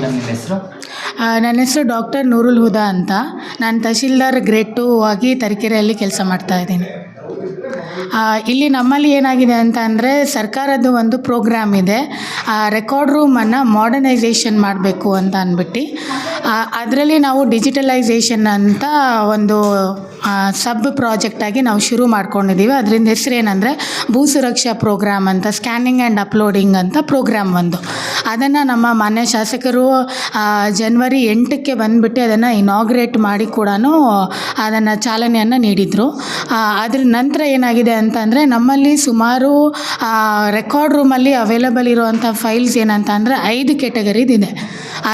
ನಿಮ್ಮ ಹೆಸರು? ಆ, ನನ್ನ ಹೆಸರು ಡಾಕ್ಟರ್ ನೂರುಲ್ ಹುದಾ ಅಂತ. ನಾನು ತಹಶೀಲ್ದಾರ್ ಗ್ರೇಡ್ ಟೂ ಆಗಿ ತರೀಕೆರೆಯಲ್ಲಿ ಕೆಲಸ ಮಾಡ್ತಾ ಇದ್ದೀನಿ. ಇಲ್ಲಿ ನಮ್ಮಲ್ಲಿ ಏನಾಗಿದೆ ಅಂತ ಅಂದರೆ ಸರ್ಕಾರದ ಒಂದು ಪ್ರೋಗ್ರಾಮ್ ಇದೆ. ರೆಕಾರ್ಡ್ ರೂಮನ್ನು ಮಾಡರ್ನೈಸೇಷನ್ ಮಾಡಬೇಕು ಅಂತ ಅಂದ್ಬಿಟ್ಟು ಅದರಲ್ಲಿ ನಾವು ಡಿಜಿಟಲೈಸೇಷನ್ ಅಂತ ಒಂದು ಸಬ್ ಪ್ರಾಜೆಕ್ಟಾಗಿ ನಾವು ಶುರು ಮಾಡ್ಕೊಂಡಿದ್ದೀವಿ ಅದರಿಂದ ಹೆಸರು ಏನಂದರೆ ಭೂ ಸುರಕ್ಷಾ ಪ್ರೋಗ್ರಾಮ್ ಅಂತ, ಸ್ಕ್ಯಾನಿಂಗ್ ಆ್ಯಂಡ್ ಅಪ್ಲೋಡಿಂಗ್ ಅಂತ ಪ್ರೋಗ್ರಾಮ್ ಒಂದು. ಅದನ್ನು ನಮ್ಮ ಮಾನ್ಯ ಶಾಸಕರು ಜನವರಿ ಎಂಟಕ್ಕೆ ಬಂದುಬಿಟ್ಟು ಅದನ್ನು ಇನಾಗ್ರೇಟ್ ಮಾಡಿ ಕೂಡ ಅದನ್ನು ಚಾಲನೆಯನ್ನು ನೀಡಿದರು. ಅದ್ರ ನಂತರ ಏನಾಗಿದೆ ಅಂತಂದರೆ ನಮ್ಮಲ್ಲಿ ಸುಮಾರು ರೆಕಾರ್ಡ್ ರೂಮಲ್ಲಿ ಅವೈಲಬಲ್ ಇರುವಂಥ ಫೈಲ್ಸ್ ಏನಂತ ಅಂದರೆ ಐದು ಕೆಟಗರಿದಿದೆ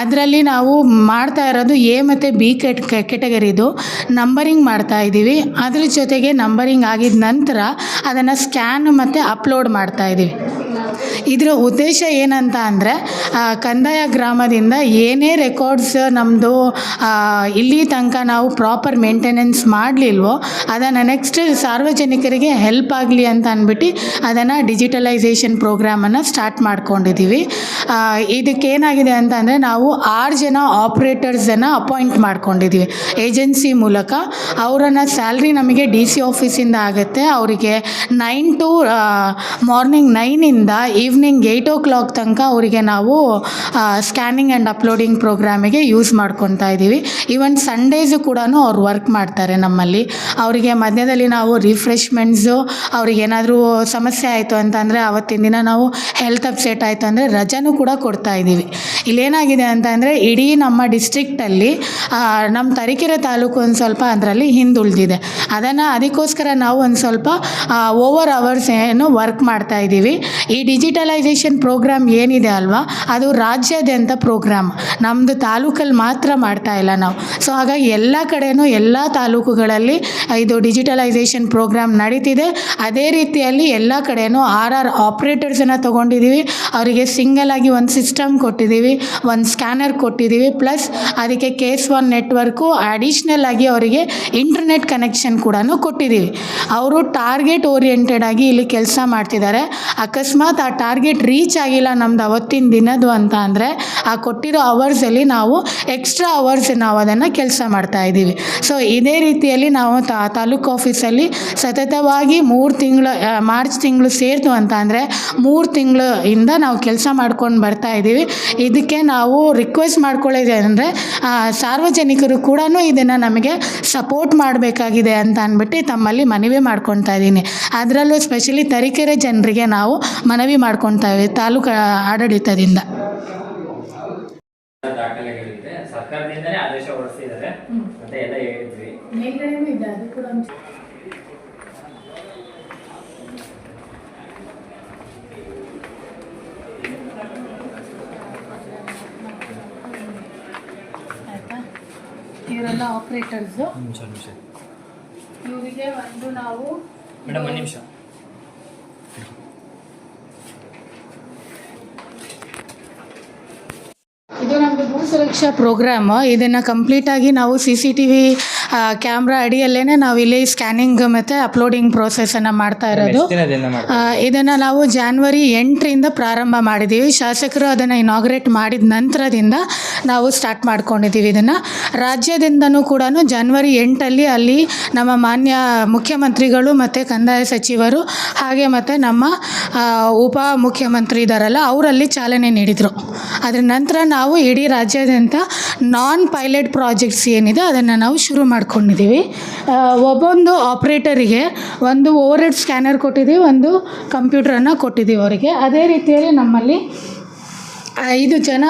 ಅದರಲ್ಲಿ ನಾವು ಮಾಡ್ತಾ ಇರೋದು ಎ ಮತ್ತು ಬಿ ಕೆಟ್ ಕೆಟಗರಿದು ನಂಬರಿಂಗ್ ಮಾಡ್ತಾ ಇದ್ದೀವಿ. ಅದ್ರ ಜೊತೆಗೆ ನಂಬರಿಂಗ್ ಆಗಿದ ನಂತರ ಅದನ್ನು ಸ್ಕ್ಯಾನ್ ಮತ್ತು ಅಪ್ಲೋಡ್ ಮಾಡ್ತಾ ಇದ್ದೀವಿ. ಇದರ ಉದ್ದೇಶ ಏನಂತ ಅಂದರೆ ಕಂದಾಯ ಗ್ರಾಮದಿಂದ ಏನೇ ರೆಕಾರ್ಡ್ಸ್ ನಮ್ಮದು ಇಲ್ಲಿ ತನಕ ನಾವು ಪ್ರಾಪರ್ ಮೇಂಟೆನೆನ್ಸ್ ಮಾಡಲಿಲ್ವೋ, ಅದನ್ನು ನೆಕ್ಸ್ಟ್ ಸಾರ್ವಜನಿಕರಿಗೆ ಹೆಲ್ಪ್ ಆಗಲಿ ಅಂತ ಅಂದ್ಬಿಟ್ಟು ಅದನ್ನು ಡಿಜಿಟಲೈಸೇಷನ್ ಪ್ರೋಗ್ರಾಮನ್ನು ಸ್ಟಾರ್ಟ್ ಮಾಡ್ಕೊಂಡಿದ್ದೀವಿ ಇದಕ್ಕೇನಾಗಿದೆ ಅಂತ ಅಂದರೆ, ನಾವು ಆರು ಜನ ಆಪ್ರೇಟರ್ಸನ್ನು ಅಪಾಯಿಂಟ್ ಮಾಡ್ಕೊಂಡಿದ್ದೀವಿ ಏಜೆನ್ಸಿ ಮೂಲಕ ಅವರನ್ನು ಸ್ಯಾಲ್ರಿ ನಮಗೆ ಡಿ ಸಿ ಆಫೀಸಿಂದ ಆಗುತ್ತೆ. ಅವರಿಗೆ ನೈನ್ ಟು ಮಾರ್ನಿಂಗ್ ನೈನಿಂದ ಈವ್ನಿಂಗ್ ಏಯ್ಟ್ ಓ ಕ್ಲಾಕ್ ತನಕ ಅವರಿಗೆ ನಾವು ಸ್ಕ್ಯಾನಿಂಗ್ ಆ್ಯಂಡ್ ಅಪ್ಲೋಡಿಂಗ್ ಪ್ರೋಗ್ರಾಮಿಗೆ ಯೂಸ್ ಮಾಡ್ಕೊತಾ ಇದ್ದೀವಿ. ಈವನ್ ಸಂಡೇಸು ಕೂಡ ಅವ್ರು ವರ್ಕ್ ಮಾಡ್ತಾರೆ ನಮ್ಮಲ್ಲಿ. ಅವರಿಗೆ ಮಧ್ಯದಲ್ಲಿ ನಾವು ರಿಫ್ರೆಶ್ಮೆಂಟ್ಸು ಏನಾದರೂ ಸಮಸ್ಯೆ ಆಯಿತು ಅಂತಂದರೆ ಆವತ್ತಿನ ದಿನ ನಾವು ಹೆಲ್ತ್ ಅಪ್ಸೆಟ್ ಆಯಿತು ಅಂದರೆ ರಜಾನೂ ಕೂಡ ಕೊಡ್ತಾ ಇದ್ದೀವಿ. ಇಲ್ಲೇನಾಗಿದೆ ಅಂತಂದರೆ ಇಡೀ ನಮ್ಮ ಡಿಸ್ಟ್ರಿಕ್ಟಲ್ಲಿ ನಮ್ಮ ತರೀಕೆರೆ ತಾಲೂಕು ಒಂದು ಸ್ವಲ್ಪ ಅದರಲ್ಲಿ ಹಿಂದುಳಿದಿದೆ. ಅದನ್ನು ಅದಕ್ಕೋಸ್ಕರ ನಾವು ಒಂದು ಸ್ವಲ್ಪ ಓವರ್ ಅವರ್ಸ್ ಏನು ವರ್ಕ್ ಮಾಡ್ತಾ ಇದ್ದೀವಿ. ಈ ಡಿಜಿಟಲೈಸೇಷನ್ ಪ್ರೋಗ್ರಾಮ್ ಏನಿದೆ ಅಲ್ವಾ? ಅದು ರಾಜ್ಯಾದ್ಯಂತ ಪ್ರೋಗ್ರಾಮ್ ನಮ್ಮದು ತಾಲೂಕಲ್ಲಿ ಮಾತ್ರ ಮಾಡ್ತಾ ಇಲ್ಲ ನಾವು. ಸೊ ಹಾಗಾಗಿ ಎಲ್ಲ ಕಡೆಯೂ ಎಲ್ಲ ತಾಲೂಕುಗಳಲ್ಲಿ ಇದು ಡಿಜಿಟಲೈಸೇಷನ್ ಪ್ರೋಗ್ರಾಮ್ ನಡೀತಿದೆ. ಅದೇ ರೀತಿಯಲ್ಲಿ ಎಲ್ಲ ಕಡೆಯೂ ಆರ್ ಆರ್ ಆಪ್ರೇಟರ್ಸನ್ನು ತೊಗೊಂಡಿದ್ದೀವಿ ಅವರಿಗೆ ಸಿಂಗಲ್ ಆಗಿ ಒಂದು ಸಿಸ್ಟಮ್ ಕೊಟ್ಟಿದ್ದೀವಿ ಒಂದು ಸ್ಕ್ಯಾನರ್ ಕೊಟ್ಟಿದ್ದೀವಿ ಪ್ಲಸ್ ಅದಕ್ಕೆ ಕೇಸ್ ಒನ್ ನೆಟ್ವರ್ಕು ಅಡಿಷ್ನಲ್ ಆಗಿ ಅವರಿಗೆ ಇಂಟರ್ನೆಟ್ ಕನೆಕ್ಷನ್ ಕೂಡ ಕೊಟ್ಟಿದ್ದೀವಿ ಅವರು ಟಾರ್ಗೆಟ್ ಓರಿಯೆಂಟೆಡ್ ಆಗಿ ಇಲ್ಲಿ ಕೆಲಸ ಮಾಡ್ತಿದ್ದಾರೆ. ಅಕಸ್ಮಾತ್ ಆ ಟಾರ್ಗೆಟ್ ರೀಚ್ ಆಗಿಲ್ಲ ನಮ್ದು ಅವತ್ತಿನ ದಿನದ್ದು ಅಂತ ಅಂದರೆ, ಆ ಕೊಟ್ಟಿರೋ ಅವರ್ಸಲ್ಲಿ ನಾವು ಎಕ್ಸ್ಟ್ರಾ ಅವರ್ಸ್ ನಾವು ಅದನ್ನು ಕೆಲಸ ಮಾಡ್ತಾ ಇದ್ದೀವಿ. ಸೊ ಇದೇ ರೀತಿಯಲ್ಲಿ ನಾವು ತಾಲೂಕು ಆಫೀಸಲ್ಲಿ ಸತತವಾಗಿ ಮೂರು ತಿಂಗಳು ಮಾರ್ಚ್ ತಿಂಗಳು ಸೇರಿತು ಅಂತ ಅಂದರೆ, ಮೂರು ತಿಂಗಳು ಇಂದ ನಾವು ಕೆಲಸ ಮಾಡ್ಕೊಂಡು ಬರ್ತಾ ಇದ್ದೀವಿ. ಇದಕ್ಕೆ ನಾವು ರಿಕ್ವೆಸ್ಟ್ ಮಾಡ್ಕೊಳ್ಳೋದು ಅಂದರೆ ಸಾರ್ವಜನಿಕರು ಕೂಡ ಇದನ್ನು ನಮಗೆ ಸಪೋರ್ಟ್ ಮಾಡಬೇಕಾಗಿದೆ ಅಂತ ಅಂದ್ಬಿಟ್ಟು ತಮ್ಮಲ್ಲಿ ಮನವಿ ಮಾಡ್ಕೊತಾ ಇದ್ದೀನಿ. ಅದರಲ್ಲೂ ಸ್ಪೆಷಲಿ ತರೀಕೆರೆ ಜನರಿಗೆ ನಾವು ಮನವಿ ಮಾಡ್ಕೊತಾ ಇದ್ದೀವಿ ತಾಲೂಕು ಆಡಳಿತದಿಂದ. ಇವರೆಲ್ಲ ಆಪ್ರೇಟರ್ಸು ಇವರಿಗೆ ಒಂದು ನಾವು ಮೇಡಮ್ ಒಂದು ನಿಮಿಷ. ಇದು ನಮ್ದು ಭೂ ಸುರಕ್ಷಾ ಪ್ರೋಗ್ರಾಮ್ ಇದನ್ನ ಕಂಪ್ಲೀಟ್ ಆಗಿ ನಾವು C C T V camera ಅಡಿಯಲ್ಲೇ ನಾವು ಇಲ್ಲಿ ಸ್ಕ್ಯಾನಿಂಗ್ ಮತ್ತು ಅಪ್ಲೋಡಿಂಗ್ ಪ್ರೋಸೆಸನ್ನು ಮಾಡ್ತಾ ಇರೋದು. ಇದನ್ನ ನಾವು ಜಾನ್ವರಿ ಎಂಟರಿಂದ ಪ್ರಾರಂಭ ಮಾಡಿದ್ದೀವಿ ಶಾಸಕರು ಅದನ್ನು ಇನಾಗ್ರೇಟ್ ಮಾಡಿದ ನಂತರದಿಂದ ನಾವು ಸ್ಟಾರ್ಟ್ ಮಾಡ್ಕೊಂಡಿದ್ದೀವಿ ಇದನ್ನು. ರಾಜ್ಯದಿಂದನೂ ಕೂಡ ಜಾನ್ವರಿ ಎಂಟಲ್ಲಿ ಅಲ್ಲಿ ನಮ್ಮ ಮಾನ್ಯ ಮುಖ್ಯಮಂತ್ರಿಗಳು ಮತ್ತು ಕಂದಾಯ ಸಚಿವರು ಹಾಗೆ ಮತ್ತು ನಮ್ಮ ಉಪ ಮುಖ್ಯಮಂತ್ರಿ ಇದ್ದಾರಲ್ಲ ಅವರಲ್ಲಿ ಚಾಲನೆ ನೀಡಿದರು. ಅದರ ನಂತರ ನಾವು ಇಡೀ ರಾಜ್ಯಾದ್ಯಂತ ನಾನ್ ಪೈಲಟ್ ಪ್ರಾಜೆಕ್ಟ್ಸ್ ಏನಿದೆ ಅದನ್ನು ನಾವು ಶುರು ಮಾಡ್ಕೊಂಡಿದ್ದೀವಿ. ಒಬ್ಬೊಂದು ಆಪ್ರೇಟರಿಗೆ ಒಂದು ಓವರ್ ಹೆಡ್ ಸ್ಕ್ಯಾನರ್ ಕೊಟ್ಟಿದ್ದೀವಿ, ಒಂದು ಕಂಪ್ಯೂಟ್ರನ್ನು ಕೊಟ್ಟಿದ್ದೀವಿ ಅವರಿಗೆ. ಅದೇ ರೀತಿಯಲ್ಲಿ ನಮ್ಮಲ್ಲಿ ಐದು ಜನ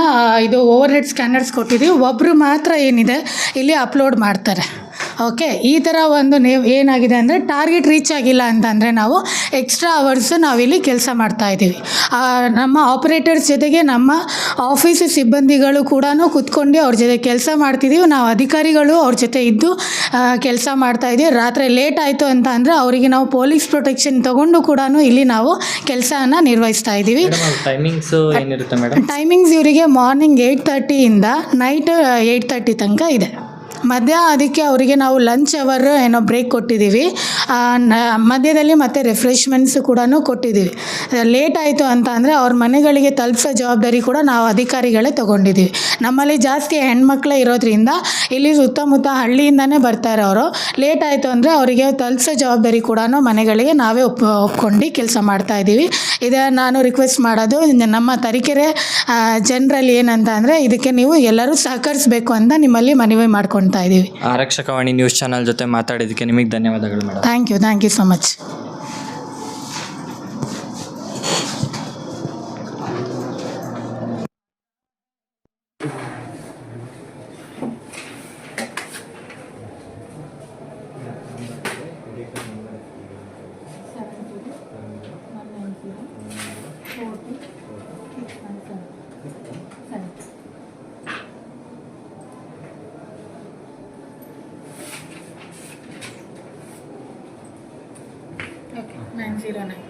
ಇದು ಓವರ್ ಹೆಡ್ ಸ್ಕ್ಯಾನರ್ಸ್ ಕೊಟ್ಟಿದ್ದೀವಿ. ಒಬ್ಬರು ಮಾತ್ರ ಏನಿದೆ, ಇಲ್ಲಿ ಅಪ್ಲೋಡ್ ಮಾಡ್ತಾರೆ. ಓಕೆ ಈ ಥರ ಒಂದು ನೀವು ಏನಾಗಿದೆ ಅಂದರೆ ಟಾರ್ಗೆಟ್ ರೀಚ್ ಆಗಿಲ್ಲ ಅಂತಂದರೆ ನಾವು ಎಕ್ಸ್ಟ್ರಾ ಅವರ್ಸು ನಾವಿಲ್ಲಿ ಕೆಲಸ ಮಾಡ್ತಾ ಇದ್ದೀವಿ. ನಮ್ಮ ಆಪ್ರೇಟರ್ಸ್ ಜೊತೆಗೆ ನಮ್ಮ ಆಫೀಸ್ ಸಿಬ್ಬಂದಿಗಳು ಕೂಡ ಕೂತ್ಕೊಂಡು ಅವ್ರ ಜೊತೆ ಕೆಲಸ ಮಾಡ್ತಿದ್ದೀವಿ ನಾವು ಅಧಿಕಾರಿಗಳು ಅವ್ರ ಜೊತೆ ಇದ್ದು ಕೆಲಸ ಮಾಡ್ತಾ ಇದ್ದೀವಿ. ರಾತ್ರಿ ಲೇಟ್ ಆಯಿತು ಅಂತ ಅಂದರೆ ಅವರಿಗೆ ನಾವು ಪೊಲೀಸ್ ಪ್ರೊಟೆಕ್ಷನ್ ತಗೊಂಡು ಕೂಡ ಇಲ್ಲಿ ನಾವು ಕೆಲಸನ ನಿರ್ವಹಿಸ್ತಾ ಇದ್ದೀವಿ. ಟೈಮಿಂಗ್ಸ್ ಇವರಿಗೆ ಮಾರ್ನಿಂಗ್ ಏಯ್ಟ್ ತರ್ಟಿಯಿಂದ ನೈಟ್ ಏಯ್ಟ್ ತರ್ಟಿ ತನಕ ಇದೆ. ಮಧ್ಯ ಅದಕ್ಕೆ ಅವರಿಗೆ ನಾವು ಲಂಚ್ ಅವರ್ ಏನೋ ಬ್ರೇಕ್ ಕೊಟ್ಟಿದ್ದೀವಿ. ಮಧ್ಯದಲ್ಲಿ ಮತ್ತೆ ರಿಫ್ರೆಶ್ಮೆಂಟ್ಸ್ ಕೂಡ ಕೊಟ್ಟಿದ್ದೀವಿ. ಲೇಟ್ ಆಯಿತು ಅಂತ ಅಂದರೆ ಅವ್ರ ಮನೆಗಳಿಗೆ ತಲುಪಿಸೋ ಜವಾಬ್ದಾರಿ ಕೂಡ ನಾವು ಅಧಿಕಾರಿಗಳೇ ತೊಗೊಂಡಿದ್ದೀವಿ. ನಮ್ಮಲ್ಲಿ ಜಾಸ್ತಿ ಹೆಣ್ಮಕ್ಳೇ ಇರೋದ್ರಿಂದ ಇಲ್ಲಿ ಸುತ್ತಮುತ್ತ ಹಳ್ಳಿಯಿಂದನೇ ಬರ್ತಾರೆ ಅವರು. ಲೇಟ್ ಆಯಿತು ಅಂದರೆ ಅವರಿಗೆ ತಲುಪಿಸೋ ಜವಾಬ್ದಾರಿ ಕೂಡ ಮನೆಗಳಿಗೆ ನಾವೇ ಒಪ್ ಒಪ್ಕೊಂಡು ಕೆಲಸ ಮಾಡ್ತಾ ಇದ್ದೀವಿ. ಇದೇ ನಾನು ರಿಕ್ವೆಸ್ಟ್ ಮಾಡೋದು, ನಮ್ಮ ತರೀಕೆರೆ ಜನರಲ್ಲಿ ಏನಂತ ಅಂದರೆ ಇದಕ್ಕೆ ನೀವು ಎಲ್ಲರೂ ಸಹಕರಿಸಬೇಕು ಅಂತ ನಿಮ್ಮಲ್ಲಿ ಮನವಿ ಮಾಡ್ಕೊತಾ ಇದ್ದೀವಿ ಆರಕ್ಷಕವಾಣಿ ನ್ಯೂಸ್ ಚಾನಲ್ ಜೊತೆ ಮಾತಾಡಿದ್ದಕ್ಕೆ ನಿಮಗೆ ಧನ್ಯವಾದಗಳು madam. Thank you thank you so much okay nine zero nine